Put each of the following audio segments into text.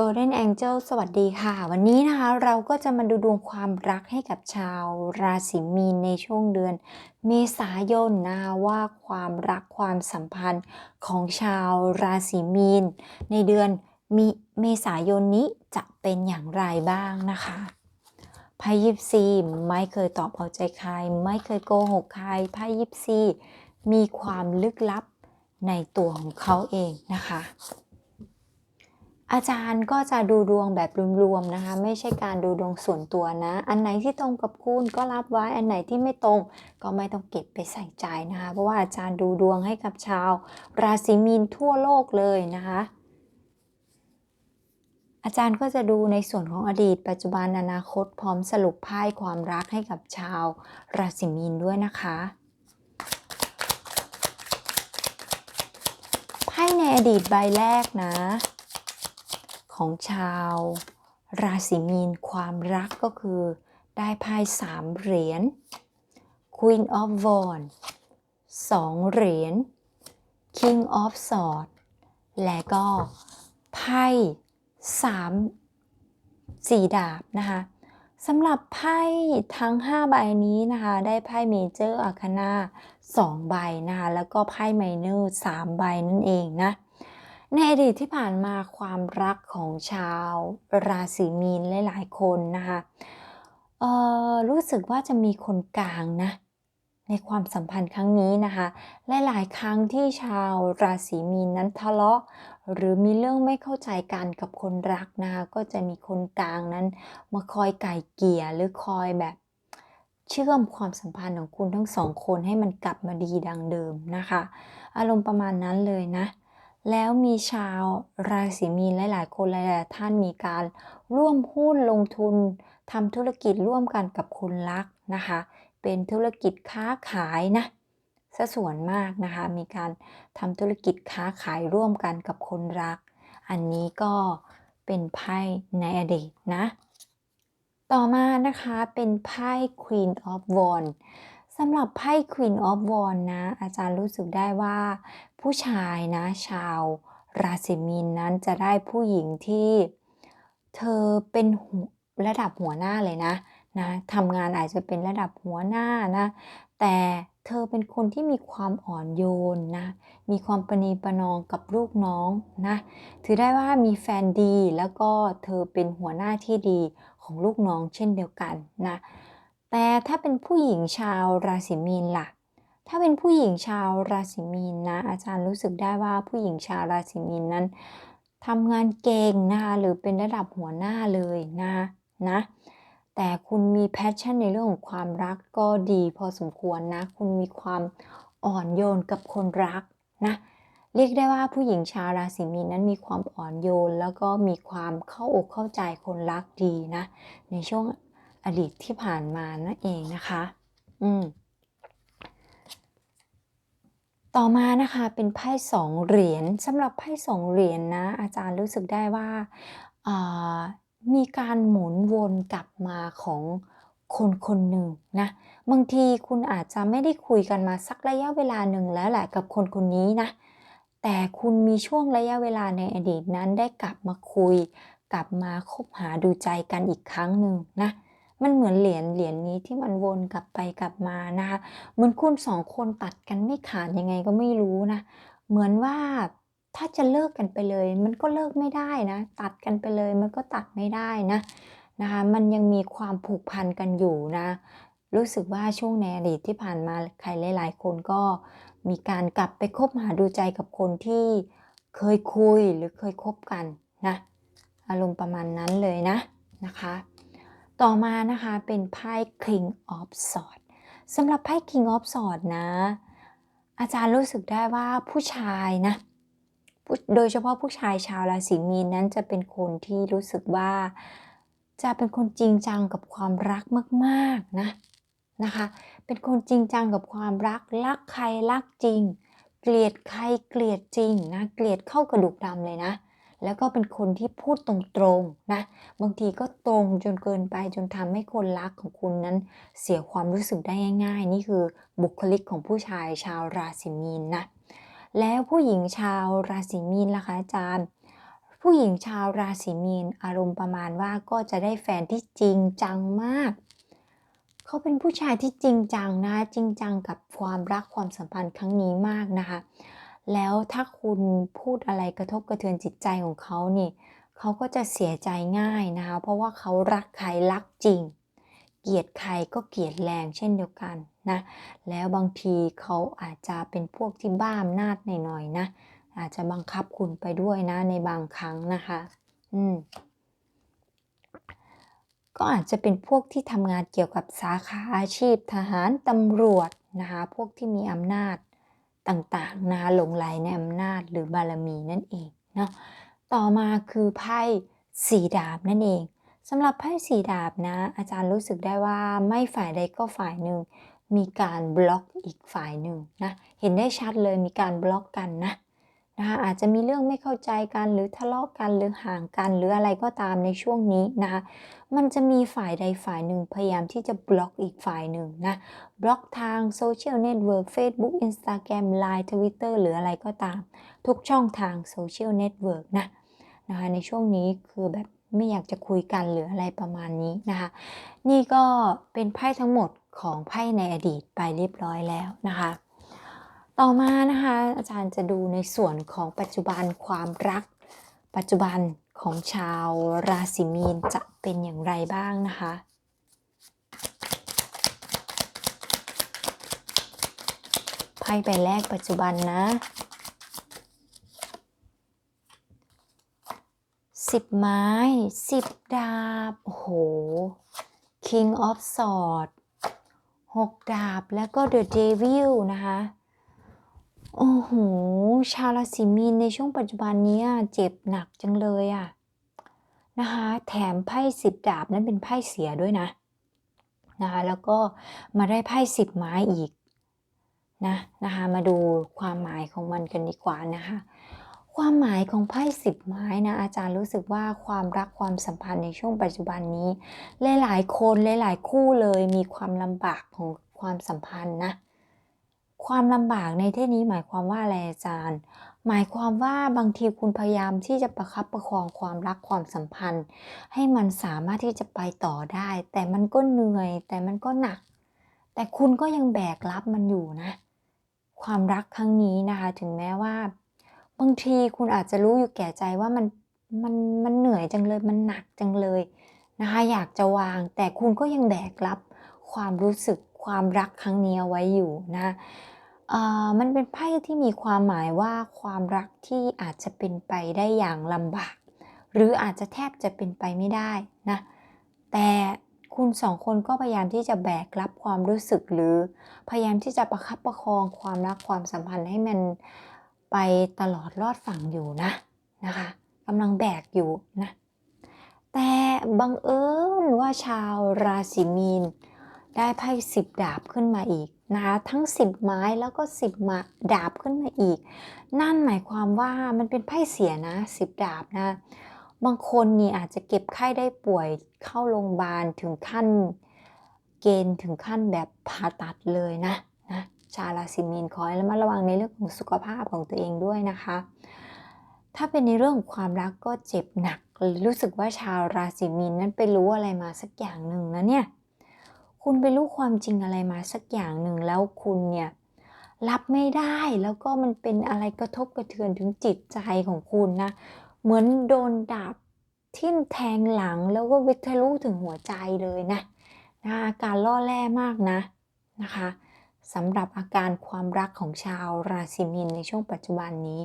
Golden Angel สวัสดีค่ะ วันนี้นะคะเราก็จะมาดูดวงความรักให้กับชาวราศีมีนในช่วงเดือน เมษายนนะคะว่าความรักความสัมพันธ์ของชาวราศีมีน ในเดือนมีเมษายนนี้จะเป็นอย่างไรบ้างนะคะไพ่ยิปซีไม่เคยตอบเอาใจใคร ไม่เคยโกหกใครไพ่ยิปซีมีความลึกลับในตัวของเขาเองนะคะ อาจารย์ก็จะดูดวงแบบรวมๆนะคะ ไม่ใช่การดูดวงส่วนตัวนะ อันไหนที่ตรงกับคุณก็รับไว้อันไหนที่ไม่ตรงก็ไม่ต้องเก็บไปใส่ใจนะคะ เพราะว่าอาจารย์ดูดวงให้กับชาว ราศีมีนทั่วโลกเลยนะคะ อาจารย์ก็จะดูในส่วนของอดีต ปัจจุบันอนาคตพร้อมสรุปไพ่ความรักให้กับชาว ราศีมีนด้วยนะคะไพ่ในอดีตใบแรกนะ ของชาว ราศีมีนความรักก็คือได้ไพ่สามเหรียญ Queen of Wands สองเหรียญ King of Swords และก็ไพ่สามสี่ดาบนะคะสำหรับไพ่ทั้ง 5 ใบนี้นะคะ ได้ไพ่เมเจอร์อาคานา2ใบนะคะ แล้วก็ไพ่ไมเนอร์3ใบนั่นเองนะ ในอดีตที่ผ่านมาความรักของชาวราศีมีนหลายๆคนนะคะรู้สึกว่าจะมีคนกลางนะในความสัมพันธ์ครั้งนี้นะคะหลายๆครั้งที่ชาวราศีมีนนั้นทะเลาะ หรือมีเรื่องไม่เข้าใจกันกับคนรักนะคะก็จะมีคนกลางนั้นมาคอยไก่เกลี่ยหรือคอยแบบเชื่อมความสัมพันธ์ของคุณทั้งสองคนให้มันกลับมาดีดังเดิมนะคะ อารมณ์ประมาณนั้นเลยนะ แล้วมีชาวราศีมีนหลายๆ คนหลายๆท่านมีการร่วมหุ้นลงทุนทำธุรกิจร่วมกันกับคนรักนะคะ เป็นธุรกิจค้าขายนะซะส่วนมากนะคะ มีการทำธุรกิจค้าขายร่วมกันกับคนรัก อันนี้ก็เป็นไพ่ในอดีตนะ ต่อมานะคะเป็นไพ่ Queen of Wands สำหรับไพ่ Queen of Wands นะ อาจารย์รู้สึกได้ว่า ผู้ชายนะ ชาวราศีมีนนั้นจะได้ผู้หญิงที่เธอเป็นระดับหัวหน้าเลยนะนะทำงานอาจจะเป็นระดับหัวหน้านะ แต่เธอเป็นคนที่มีความอ่อนโยนนะ มีความประนีประนอมกับลูกน้องนะ ถือได้ว่ามีแฟนดีแล้วก็เธอเป็นหัวหน้าที่ดีของลูกน้องเช่นเดียวกันนะ แต่ถ้าเป็นผู้หญิงชาวราศีมีนล่ะ ถ้าเป็นผู้หญิงชาวราศีมีนนะ อาจารย์รู้สึกได้ว่าผู้หญิงชาวราศีมีนนั้นทำงานเก่งนะคะหรือเป็นระดับหัวหน้าเลยนะนะ แต่คุณมีแพชชั่นในเรื่องของความรักก็ดีพอสมควรนะ คุณมีความอ่อนโยนกับคนรักนะ เรียกได้ว่าผู้หญิงชาวราศีมีนนั้นมีความอ่อนโยน แล้วก็มีความเข้าอกเข้าใจคนรักดีนะ ในช่วง อดีตที่ผ่านมานั่นเองนะคะ อืม ต่อมานะคะเป็นไพ่สองเหรียญสำหรับไพ่สองเหรียญนะ อาจารย์รู้สึกได้ว่าามีการหมุนวนกลับมาของคนคนหนึ่งนะบางทีคุณอาจจะไม่ได้คุยกันมาสักระยะเวลาหนึ่งแล้วแหละกับคนคนนี้นะ แต่คุณมีช่วงระยะเวลาในอดีตนั้นได้กลับมาคุย กลับมาคบหาดูใจกันอีกครั้งหนึ่งนะ มันเหมือนเหรียญเหรียญนี้ที่มันวนกลับไปกลับมานะคะเหมือนคุณสองคนตัดกันไม่ขาดยังไงก็ไม่รู้นะ เหมือนว่าถ้าจะเลิกกันไปเลย มันก็เลิกไม่ได้นะ ตัดกันไปเลยมันก็ตัดไม่ได้นะนะคะมันยังมีความผูกพันกันอยู่นะ รู้สึกว่าช่วงในอดีตที่ผ่านมาใครหลาย ๆ คนก็มีการกลับไปคบหาดูใจกับคนที่เคยคุยหรือเคยคบกันนะอารมณ์ประมาณนั้นเลยนะนะคะ ต่อมานะคะเป็นไพ่ King of Swords สำหรับไพ่ King of Swords นะ อาจารย์รู้สึกได้ว่าผู้ชายนะ โดยเฉพาะผู้ชายชาวราศีมีนนั้นจะเป็นคนที่รู้สึกว่า จะเป็นคนจริงจังกับความรักมากๆนะนะคะ เป็นคนจริงจังกับความรักรักใครรักจริง เกลียดใครเกลียดจริงนะเกลียดเข้ากระดูกดำเลยนะ แล้วก็เป็นคนที่พูดตรงๆนะ บางทีก็ตรงจนเกินไปจนทำให้คนรักของคุณนั้นเสียความรู้สึกได้ง่าย ๆ นี่คือบุคลิกของผู้ชายชาวราศีมีนนะ แล้วผู้หญิงชาวราศีมีนล่ะคะอาจารย์ ผู้หญิงชาวราศีมีนอารมณ์ประมาณว่าก็จะได้แฟนที่จริงจังมากเขาเป็นผู้ชายที่จริงจังนะจริงจังกับความรักความสัมพันธ์ครั้งนี้มากนะคะ แล้วถ้าคุณพูดอะไรกระทบกระเทือนจิตใจของเขานี่เขาก็จะเสียใจง่ายนะคะ เพราะว่าเขารักใครรักจริง เกลียดใครก็เกลียดแรงเช่นเดียวกันนะ แล้วบางทีเขาอาจจะเป็นพวกที่บ้าอำนาจหน่อยๆนะ อาจจะบังคับคุณไปด้วยนะในบางครั้งนะคะ อืม ก็อาจจะเป็นพวกที่ทำงานเกี่ยวกับสาขาอาชีพทหารตำรวจนะคะ พวกที่มีอำนาจ ต่างๆนะหลงไหลในอำนาจหรือบารมีนั่นเองเนาะต่อมาคือไพ่สีดาบนั่นเองสำหรับไพ่สีดาบนะ อาจารย์รู้สึกได้ว่าไม่ฝ่ายใดก็ฝ่ายหนึ่งมีการบล็อกอีกฝ่ายหนึ่งนะเห็นได้ชัดเลยมีการบล็อกกันนะ นะคะอาจจะมีเรื่องไม่เข้าใจกันหรือทะเลาะกันหรือห่างกัน หรืออะไรก็ตามในช่วงนี้นะคะมันจะมีฝ่ายใดฝ่ายหนึ่งพยายามที่จะบล็อกอีกฝ่ายหนึ่งนะบล็อกทางโซเชียลเน็ตเวิร์ก Facebook Instagram Line Twitter หรืออะไรก็ตาม ทุกช่องทางโซเชียลเน็ตเวิร์กนะนะคะในช่วงนี้คือแบบไม่อยากจะคุยกันหรืออะไรประมาณนี้นะคะนี่ก็เป็นไพ่ทั้งหมดของไพ่ในอดีตไปเรียบร้อยแล้วนะคะ ต่อมานะคะอาจารย์จะดูในส่วนของปัจจุบันความรัก ปัจจุบันของชาวราศีมีนจะเป็นอย่างไรบ้างนะคะไพ่ใบแรกปัจจุบันนะสิบไม้สิบดาบ โอ้โห King of Swords หกดาบแล้วก็ The Devil นะคะ โอ้โห ชาวราศีมีนในช่วงปัจจุบันนี้เจ็บหนักจังเลยอะนะคะ แถมไพ่สิบดาบนั้นเป็นไพ่เสียด้วยนะนะคะ แล้วก็มาได้ไพ่สิบไม้อีกนะนะคะ มาดูความหมายของมันกันดีกว่านะคะ ความหมายของไพ่สิบไม้นะอาจารย์รู้สึกว่าความรักความสัมพันธ์ในช่วงปัจจุบันนี้ หลายๆคนหลายๆคู่เลยมีความลำบากของความสัมพันธ์นะ ความลำบากในที่นี้หมายความว่าอะไรอาจารย์ หมายความว่าบางทีคุณพยายามที่จะประคับประคองความรักความสัมพันธ์ ให้มันสามารถที่จะไปต่อได้ แต่มันก็เหนื่อย แต่มันก็หนัก แต่คุณก็ยังแบกรับมันอยู่นะ ความรักครั้งนี้นะคะ ถึงแม้ว่า บางทีคุณอาจจะรู้อยู่แก่ใจว่ามันมันมันเหนื่อยจังเลยมันหนักจังเลยนะคะอยากจะวาง แต่คุณก็ยังแบกรับความรู้สึกความรักครั้งนี้เอาไว้อยู่นะ มันเป็นไพ่ที่มีความหมายว่าความรักที่อาจจะเป็นไปได้อย่างลำบาก หรืออาจจะแทบจะเป็นไปไม่ได้นะแต่คุณสองคนก็พยายามที่จะแบกรับความรู้สึกหรือพยายามที่จะประคับประคองความรักความสัมพันธ์ให้มันไปตลอดรอดฝั่งอยู่นะนะคะกำลังแบกอยู่นะแต่บังเอิญว่าชาวราศีมีน ได้ไพ่สิบดาบขึ้นมาอีกนะคะทั้งสิบไม้แล้วก็สิบมาดาบขึ้นมาอีก นั่นหมายความว่ามันเป็นไพ่เสียนะสิบดาบนะ บางคนนี่อาจจะเก็บไข้ได้ป่วยเข้าโรงพยาบาลถึงขั้นเกณฑ์ถึงขั้นแบบผ่าตัดเลยนะนะชาวราศีมีนขอให้ระมัดระวังในเรื่องของสุขภาพของตัวเองด้วยนะคะ ถ้าเป็นในเรื่องของความรักก็เจ็บหนัก รู้สึกว่าชาวราศีมีนนั้นไปรู้อะไรมาสักอย่างหนึ่งนะเนี่ย คุณไปรู้ความจริงอะไรมาสักอย่างหนึ่งแล้วคุณเนี่ยรับไม่ได้แล้วก็มันเป็นอะไรกระทบกระเทือนถึงจิตใจของคุณนะ เหมือนโดนดาบทิ่มแทงหลังแล้วก็วิทะลุถึงหัวใจเลยนะนะอาการล่อแร่มากนะนะคะสำหรับอาการความรักของชาวราศีมีนในช่วงปัจจุบันนี้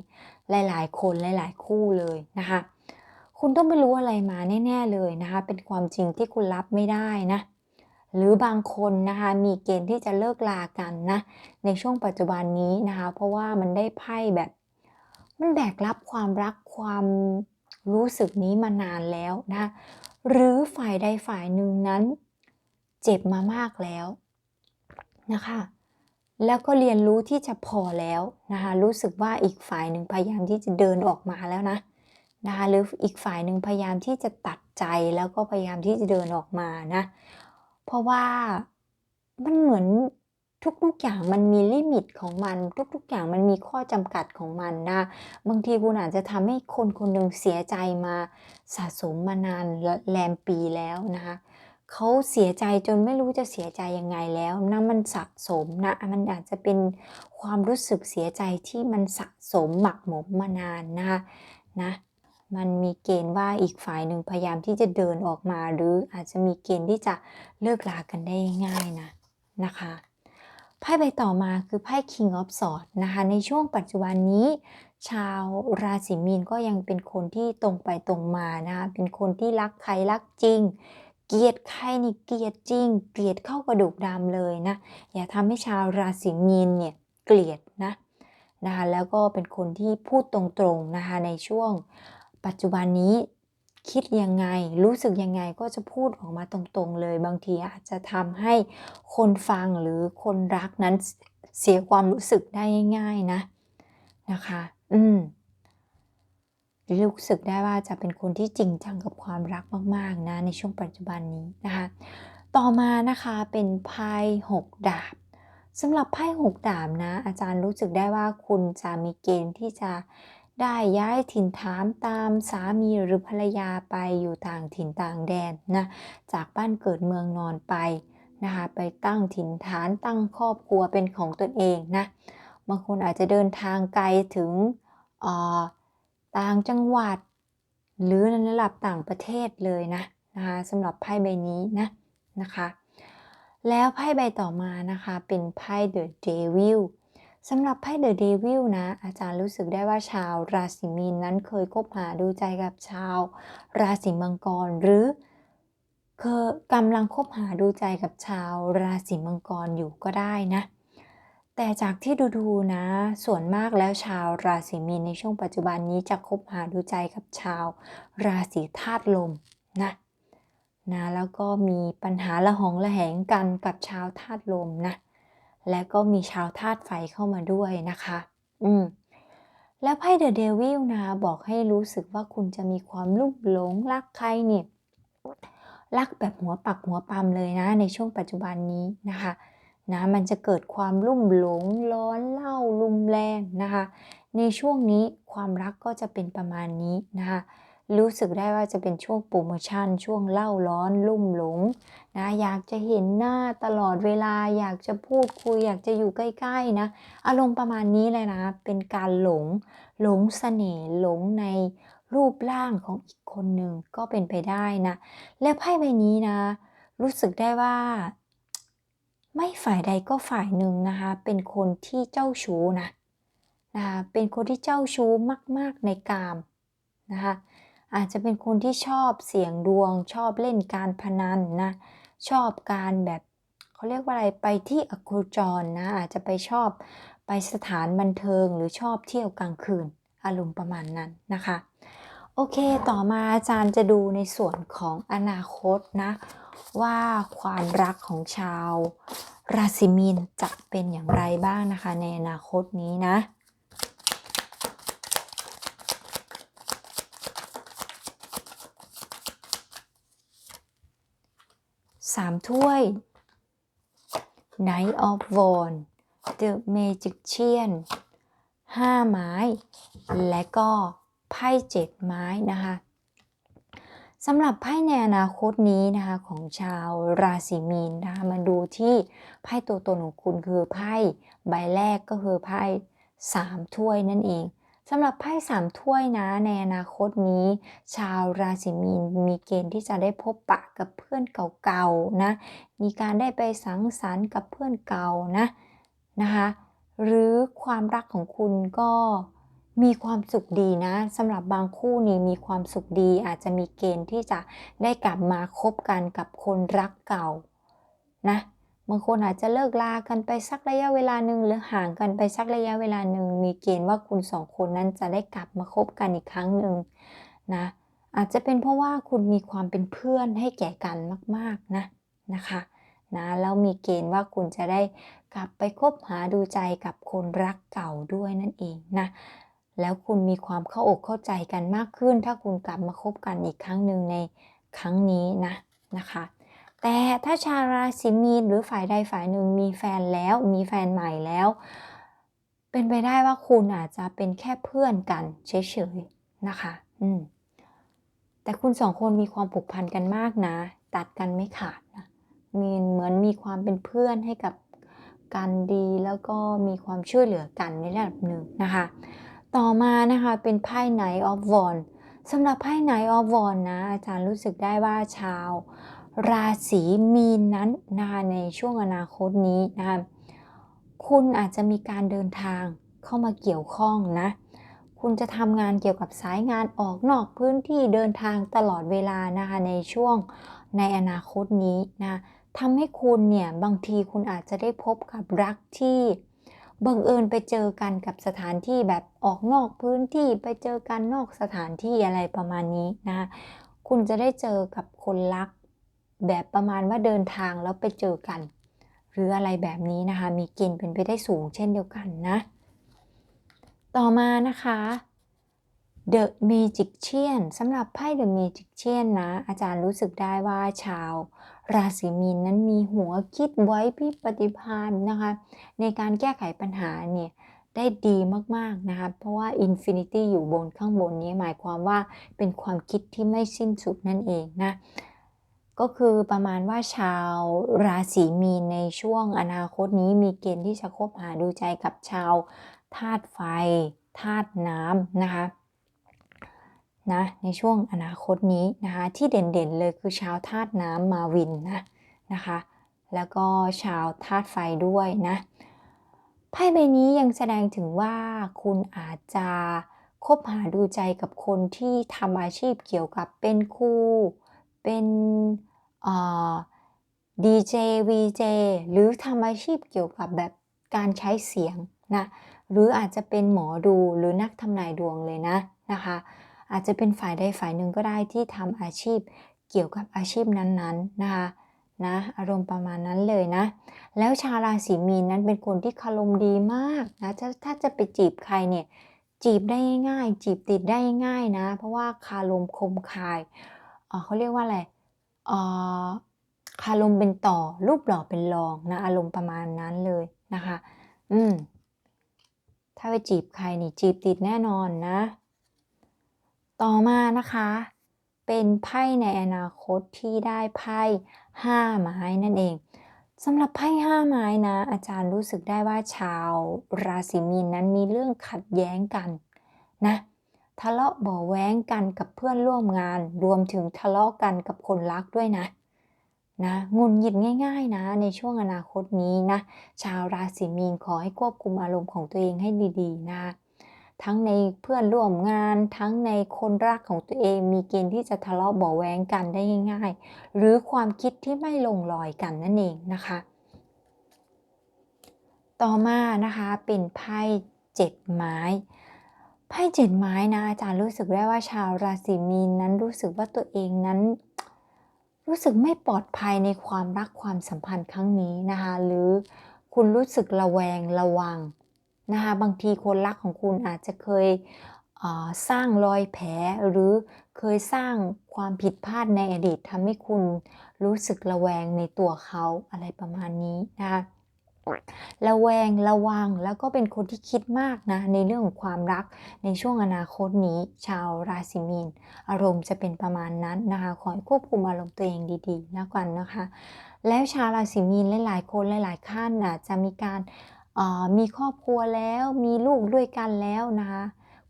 หลาย ๆ คนหลาย ๆ คู่เลยนะคะคุณต้องไปรู้อะไรมาแน่ ๆ เลยนะคะ เป็นความจริงที่คุณรับไม่ได้นะ หรือบางคนนะคะมีเกณฑ์ที่จะเลิกลากันนะในช่วงปัจจุบันนี้นะคะ เพราะว่ามันได้ไพ่แบบ มันแบกรับความรักความรู้สึกนี้มานานแล้วนะหรือฝ่ายใดฝ่ายหนึ่งนั้น เจ็บมามากแล้วนะคะแล้วก็เรียนรู้ที่จะพอแล้วนะคะรู้สึกว่าอีกฝ่ายหนึ่งพยายามที่จะเดินออกมาแล้วนะนะคะหรืออีกฝ่ายหนึ่งพยายามที่จะตัดใจแล้วก็พยายามที่จะเดินออกมานะ เพราะว่ามันเหมือนทุกๆอย่างมันมีลิมิตของมัน ทุกๆอย่างมันมีข้อจำกัดของมันนะบางทีคุณอาจจะทำให้คนคนหนึ่งเสียใจมาสะสมมานานแรมปีแล้วนะคะเขาเสียใจจนไม่รู้จะเสียใจยังไงแล้วนะมันสะสมนะมันอาจจะเป็นความรู้สึกเสียใจที่มันสะสมหมักหมมมานานนะคะนะ มันมีเกณฑ์ว่าอีกฝ่ายหนึ่งพยายามที่จะเดินออกมา หรืออาจจะมีเกณฑ์ที่จะเลิกลากันได้ง่ายนะนะคะไพ่ใบต่อมาคือไพ่ King of Swords นะคะในช่วงปัจจุบันนี้ ชาวราศีมีนก็ยังเป็นคนที่ตรงไปตรงมานะคะเป็นคนที่รักใครรักจริง เกลียดใครนี่เกลียดจริง เกลียดเข้ากระดูกดำเลยนะอย่าทำให้ชาวราศีมีนเนี่ยเกลียดนะนะคะแล้วก็เป็นคนที่พูดตรงๆนะคะในช่วง ปัจจุบันนี้คิดยังไงรู้สึกยังไงก็จะพูดออกมาตรงๆเลย บางทีอาจจะทำให้คนฟังหรือคนรักนั้นเสียความรู้สึกได้ง่าย ๆนะนะคะ อืมรู้สึกได้ว่าจะเป็นคนที่จริงจังกับความรักมากๆนะในช่วงปัจจุบันนี้นะคะ ต่อมานะคะเป็นไพ่หกดาบสำหรับไพ่หกดาบนะ อาจารย์รู้สึกได้ว่าคุณจะมีเกณฑ์ที่จะ ได้ย้ายถิ่นฐานตามสามีหรือภรรยาไปอยู่ต่างถิ่นต่างแดนนะจากบ้านเกิดเมืองนอนไปนะคะไปตั้งถิ่นฐานตั้งครอบครัวเป็นของตนเองนะบางคนอาจจะเดินทางไกลถึงต่างจังหวัด หรือในระดับต่างประเทศเลยนะนะคะสำหรับไพ่ใบนี้นะนะคะ แล้วไพ่ใบต่อมานะคะเป็นไพ่ The Devil สำหรับไพ่ The Devil นะ อาจารย์รู้สึกได้ว่าชาวราศีมีนนั้นเคยคบหาดูใจกับชาวราศีมังกร หรือเคยกำลังคบหาดูใจกับชาวราศีมังกรอยู่ก็ได้นะ แต่จากที่ดูๆนะ ส่วนมากแล้วชาวราศีมีนในช่วงปัจจุบันนี้จะคบหาดูใจกับชาวราศีธาตุลมนะนะแล้วก็มีปัญหาละหองละแหงกันกับชาวธาตุลมนะ และก็มีชาวธาตุไฟเข้ามาด้วยนะคะ อืม แล้วไพ่เดอะเดวิลนะบอกให้รู้สึกว่าคุณจะมีความลุ่มหลงรักใครเนี่ยรักแบบหัวปักหัวปั๊มเลยนะ ในช่วงปัจจุบันนี้นะคะนะมันจะเกิดความลุ่มหลงร้อนเล่าลุมแรงนะคะ ในช่วงนี้ความรักก็จะเป็นประมาณนี้นะคะ รู้สึกได้ว่าจะเป็นช่วงโปรโมชั่น ช่วงเล่าร้อนลุ่มหลงนะอยากจะเห็นหน้าตลอดเวลาอยากจะพูดคุย อยากจะอยู่ใกล้ๆนะ อารมณ์ประมาณนี้เลยนะ เป็นการหลงหลงเสน่ห์หลงในรูปร่างของอีกคนหนึ่งก็เป็นไปได้นะ และไพ่ใบนี้นะ รู้สึกได้ว่า ไม่ฝ่ายใดก็ฝ่ายหนึ่งนะคะ เป็นคนที่เจ้าชู้นะนะคะเป็นคนที่เจ้าชู้มาก ๆในกามนะคะ อาจจะเป็นคนที่ชอบเสี่ยงดวง ชอบเล่นการพนันนะ ชอบการแบบเขาเรียกว่าอะไรไปที่อโคจรนะ อาจจะไปชอบไปสถานบันเทิงหรือชอบเที่ยวกลางคืน อารมณ์ประมาณนั้นนะคะ โอเคต่อมาอาจารย์จะดูในส่วนของอนาคตนะ ว่าความรักของชาวราศีมีนจะเป็นอย่างไรบ้างนะคะ ในอนาคตนี้นะ สามถ้วย Knight of Wands The Magician ห้าไม้ และก็ไพ่เจ็ดไม้นะคะสำหรับไพ่ในอนาคตนี้นะคะของชาวราศีมีนนะคะมาดูที่ไพ่ตัวตนของคุณคือไพ่ใบแรกก็คือไพ่สามถ้วยนั่นเอง สำหรับไพ่สามถ้วยนะในอนาคตนี้ ชาวราศีมีนมีเกณฑ์ที่จะได้พบปะกับเพื่อนเก่าๆนะมีการได้ไปสังสรรค์กับเพื่อนเก่านะนะคะหรือความรักของคุณก็มีความสุขดีนะสำหรับบางคู่นี้มีความสุขดี อาจจะมีเกณฑ์ที่จะได้กลับมาคบกันกับคนรักเก่านะ บางคนอาจจะเลิกลากันไปสักระยะเวลาหนึ่งหรือห่างกันไปสักระยะเวลาหนึ่งมีเกณฑ์ว่าคุณสองคนนั้นจะได้กลับมาคบกันอีกครั้งหนึ่งนะอาจจะเป็นเพราะว่าคุณมีความเป็นเพื่อนให้แก่กันมากๆนะนะคะนะแล้วมีเกณฑ์ว่าคุณจะได้กลับไปคบหาดูใจกับคนรักเก่าด้วยนั่นเองนะแล้วคุณมีความเข้าอกเข้าใจกันมากขึ้น ถ้าคุณกลับมาคบกันอีกครั้งหนึ่งในครั้งนี้นะนะคะ แต่ถ้าชาวราศีมีนหรือฝ่ายใดฝ่ายหนึ่งมีแฟนแล้วมีแฟนใหม่แล้ว เป็นไปได้ว่าคุณอาจจะเป็นแค่เพื่อนกันเฉยๆนะคะอืมแต่คุณสองคนมีความผูกพันกันมากนะ ตัดกันไม่ขาดนะมีเหมือนมีความเป็นเพื่อนให้กับกันดีแล้วก็มีความช่วยเหลือกันในระดับหนึ่งนะคะ ต่อมานะคะเป็นไพ่ Knight of Wands สำหรับไพ่ Knight of Wands นะอาจารย์รู้สึกได้ว่าชาว ราศีมีนนั้นนะคะในช่วงอนาคตนี้นะคะคุณอาจจะมีการเดินทางเข้ามาเกี่ยวข้องนะ คุณจะทำงานเกี่ยวกับสายงานออกนอกพื้นที่เดินทางตลอดเวลานะคะในช่วงในอนาคตนี้นะทำให้คุณเนี่ยบางทีคุณอาจจะได้พบกับรักที่บังเอิญไปเจอกันกับสถานที่แบบออกนอกพื้นที่ไปเจอกันนอกสถานที่อะไรประมาณนี้นะ คุณจะได้เจอกับคนรัก แบบประมาณว่าเดินทางแล้วไปเจอกัน หรืออะไรแบบนี้นะคะ มีเกณฑ์เป็นไปได้สูงเช่นเดียวกันนะ ต่อมานะคะ The Magician สำหรับไพ่ The Magician นะ อาจารย์รู้สึกได้ว่าชาวราศีมีนนั้นมีหัวคิดไว้พิปฏิภาณนะคะ ในการแก้ไขปัญหาเนี่ยได้ดีมากๆนะคะ เพราะว่า Infinity อยู่บนข้างบนนี้หมายความว่าเป็นความคิดที่ไม่สิ้นสุดนั่นเองนะ ก็คือประมาณว่าชาวราศีมีนในช่วงอนาคตนี้มีเกณฑ์ที่จะคบหาดูใจกับชาวธาตุไฟธาตุน้ำนะคะนะในช่วงอนาคตนี้นะคะที่เด่นๆเลยคือชาวธาตุน้ำมาวินนะนะคะแล้วก็ชาวธาตุไฟด้วยนะไพ่ใบนี้ยังแสดงถึงว่าคุณอาจจะคบหาดูใจกับคนที่ทำอาชีพเกี่ยวกับเป็นครูเป็น ดีเจวีเจหรือทำอาชีพเกี่ยวกับแบบการใช้เสียงนะหรืออาจจะเป็นหมอดูหรือนักทำนายดวงเลยนะนะคะอาจจะเป็นฝ่ายใดฝ่ายหนึ่งก็ได้ที่ทำอาชีพเกี่ยวกับอาชีพนั้นๆนะคะนะอารมณ์ประมาณนั้นเลยนะ แล้วชาวราศีมีนนั้นเป็นคนที่คารมดีมากนะถ้าถ้าจะไปจีบใครเนี่ยจีบได้ง่าย จีบติดได้ง่ายนะ เพราะว่าคารมคมคายเขาเรียกว่าอะไร คารมเป็นต่อ รูปหล่อเป็นรองนะอารมณ์ประมาณนั้นเลยนะคะ อืม ถ้าไปจีบใครนี่จีบติดแน่นอนนะ ต่อมานะคะ เป็นไพ่ในอนาคตที่ได้ไพ่ห้าไม้นั่นเองสำหรับไพ่ห้าไม้นะ อาจารย์รู้สึกได้ว่าชาวราศีมีนนั้นมีเรื่องขัดแย้งกันนะ ทะเลาะบ่อแว้งกันกับเพื่อนร่วมงาน รวมถึงทะเลาะกันกับคนรักด้วยนะนะงุนหยิดง่ายๆนะในช่วงอนาคตนี้นะชาวราศีมีนขอให้ควบคุมอารมณ์ของตัวเองให้ดีๆนะทั้งในเพื่อนร่วมงาน ทั้งในคนรักของตัวเองมีเกณฑ์ที่จะทะเลาะเบาแวงกันได้ง่ายๆ หรือความคิดที่ไม่ลงรอยกันนั่นเองนะคะ ต่อมานะคะเป็นไพ่เจ็ดไม้ ไพ่เจ็ดไม้นะอาจารย์รู้สึกได้ว่าชาวราศีมีนนั้นรู้สึกว่าตัวเองนั้น รู้สึกไม่ปลอดภัยในความรักความสัมพันธ์ครั้งนี้นะคะหรือคุณรู้สึกระแวงระวังนะคะบางทีคนรักของคุณอาจจะเคยสร้างรอยแผลหรือเคยสร้างความผิดพลาดในอดีตทำให้คุณรู้สึกระแวงในตัวเขาอะไรประมาณนี้นะคะ ระแวงระวังแล้วก็เป็นคนที่คิดมากนะในเรื่องของความรักในช่วงอนาคตนี้ ชาวราศีมีน อารมณ์จะเป็นประมาณนั้นนะคะขอให้ควบคุมอารมณ์ตัวเองดีๆนะกันนะคะ แล้วชาวราศีมีนหลายๆคนหลายๆขั้นอาจจะมีการมีครอบครัวแล้วมีลูกด้วยกันแล้วนะคะ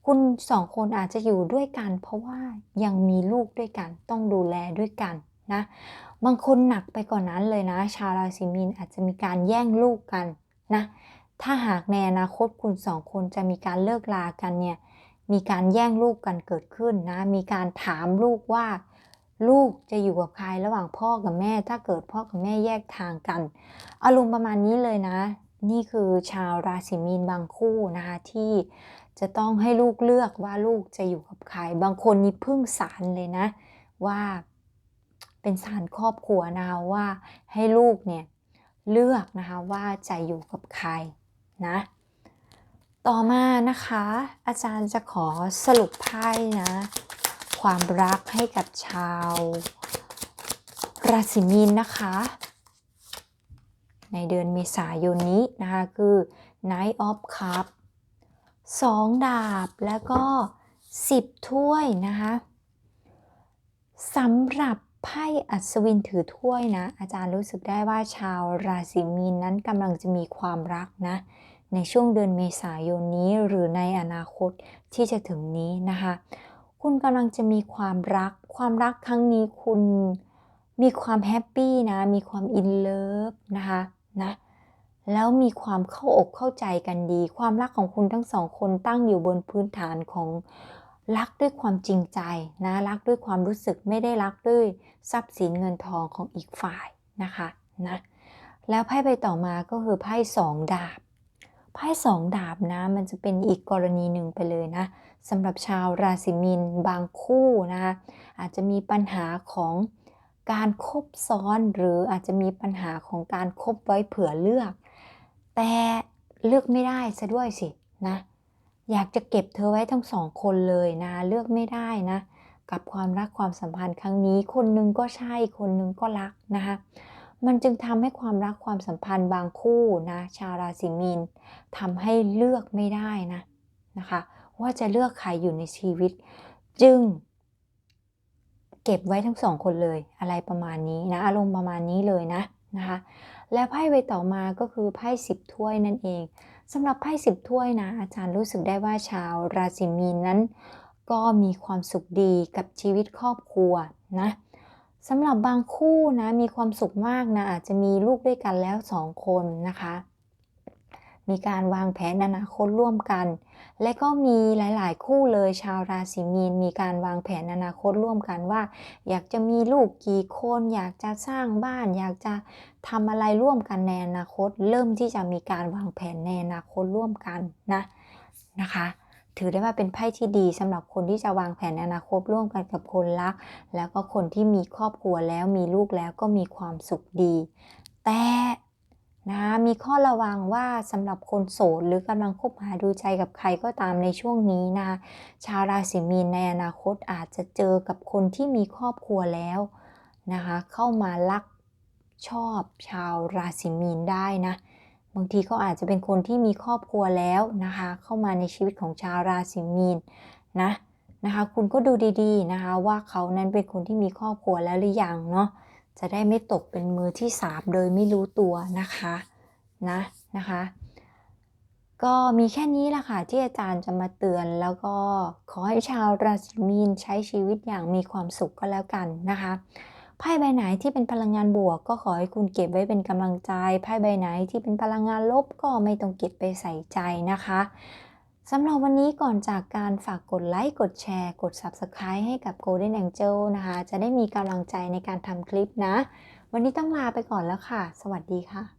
คุณสองคนอาจจะอยู่ด้วยกัน เพราะว่ายังมีลูกด้วยกันต้องดูแลด้วยกันนะ บางคนหนักไปกว่านนั้นเลยนะ ชาวราศีมีนอาจจะมีการแย่งลูกกันนะ ถ้าหากในอนาคตคุณสองคนจะมีการเลิกลากันเนี่ย มีการแย่งลูกกันเกิดขึ้นนะ มีการถามลูกว่า ลูกจะอยู่กับใครระหว่างพ่อกับแม่ ถ้าเกิดพ่อกับแม่แยกทางกัน อารมณ์ประมาณนี้เลยนะ นี่คือชาวราศีมีนบางคู่นะคะที่จะต้องให้ลูกเลือกว่าลูกจะอยู่กับใคร บางคนนี่พึ่งสารเลยนะ ว่า เป็นสารครอบครัวนะคะว่าให้ลูกเนี่ยเลือกนะคะว่าจะอยู่กับใครนะต่อมานะคะ อาจารย์จะขอสรุปไพ่นะ ความรักให้กับชาว ราศีมีนนะคะ ในเดือนเมษายนนี้นะคะคือ Knight of Cup สองดาบแล้วก็ 10 ถ้วยนะคะสำหรับ ไพ่อัศวินถือถ้วยนะ อาจารย์รู้สึกได้ว่าชาวราศีมีนนั้นกำลังจะมีความรักนะ ในช่วงเดือนเมษายนนี้หรือในอนาคตที่จะถึงนี้นะคะ คุณกำลังจะมีความรัก ความรักครั้งนี้คุณมีความแฮปปี้นะ มีความอินเลิฟนะคะนะแล้วมีความเข้าอกเข้าใจกันดี ความรักของคุณทั้งสองคนตั้งอยู่บนพื้นฐานของ รักด้วยความจริงใจนะรักด้วยความรู้สึกไม่ได้รักด้วยทรัพย์สินเงินทองของอีกฝ่ายนะคะนะแล้วไพ่ใบต่อมาก็คือไพ่สองดาบไพ่สองดาบนะมันจะเป็นอีกกรณีหนึ่งไปเลยนะสำหรับชาวราศีมีนบางคู่นะคะอาจจะมีปัญหาของการคบซ้อนหรืออาจจะมีปัญหาของการคบไว้เผื่อเลือก แต่เลือกไม่ได้ซะด้วยสินะ อยากจะเก็บเธอไว้ทั้งสองคนเลยนะ เลือกไม่ได้นะ กับความรักความสัมพันธ์ครั้งนี้ คนนึงก็ใช่คนนึงก็รักนะคะมันจึงทำให้ความรักความสัมพันธ์บางคู่นะชาวราศีมีนทำให้เลือกไม่ได้นะนะคะว่าจะเลือกใครอยู่ในชีวิต จึง เก็บไว้ทั้งสองคนเลยอะไรประมาณนี้นะอารมณ์ประมาณนี้เลยนะนะคะและไพ่ใบต่อมาก็คือไพ่สิบถ้วยนั่นเอง สำหรับไพ่สิบถ้วยนะ อาจารย์รู้สึกได้ว่าชาวราศีมีนนั้น ก็มีความสุขดีกับชีวิตครอบครัวนะสำหรับบางคู่นะมีความสุขมากนะอาจจะมีลูกด้วยกันแล้วสองคนนะคะ มีการวางแผนอนาคตร่วมกัน และก็มีหลาย ๆ คู่เลยชาวราศีมีน มีการวางแผนอนาคตร่วมกันว่า อยากจะมีลูกกี่คน อยากจะสร้างบ้าน อยากจะทำอะไรร่วมกันในอนาคต เริ่มที่จะมีการวางแผนในอนาคตร่วมกันนะนะคะถือได้ว่าเป็นไพ่ที่ดีสำหรับคนที่จะวางแผนอนาคตร่วมกันกับคนรัก แล้วก็คนที่มีครอบครัวแล้วมีลูกแล้วก็มีความสุขดี แต่ นะมีข้อระวังว่าสำหรับคนโสดหรือกำลังคบหาดูใจกับใครก็ตามในช่วงนี้นะชาวราศีมีนในอนาคตอาจจะเจอกับคนที่มีครอบครัวแล้วนะคะเข้ามารักชอบชาวราศีมีนได้นะบางทีก็อาจจะเป็นคนที่มีครอบครัวแล้วนะคะเข้ามาในชีวิตของชาวราศีมีนนะนะคะคุณก็ดูดีๆนะคะว่าเขานั้นเป็นคนที่มีครอบครัวแล้วหรือยังเนาะ จะได้ไม่ตกเป็นมือที่สามโดยไม่รู้ตัวนะคะนะนะคะ ก็มีแค่นี้แหละค่ะที่อาจารย์จะมาเตือนแล้วก็ขอให้ชาวราศีมีนใช้ชีวิตอย่างมีความสุขก็แล้วกันนะคะไพ่ใบไหนที่เป็นพลังงานบวก ก็ขอให้คุณเก็บไว้เป็นกำลังใจไพ่ใบไหนที่เป็นพลังงานลบก็ไม่ต้องเก็บไปใส่ใจนะคะ สำหรับวันนี้ก่อนจากการฝากกดไลค์ กดแชร์ กด Subscribe ให้กับ Golden Angel นะคะ จะได้มีกำลังใจในการทำคลิปนะ วันนี้ต้องลาไปก่อนแล้วค่ะ สวัสดีค่ะ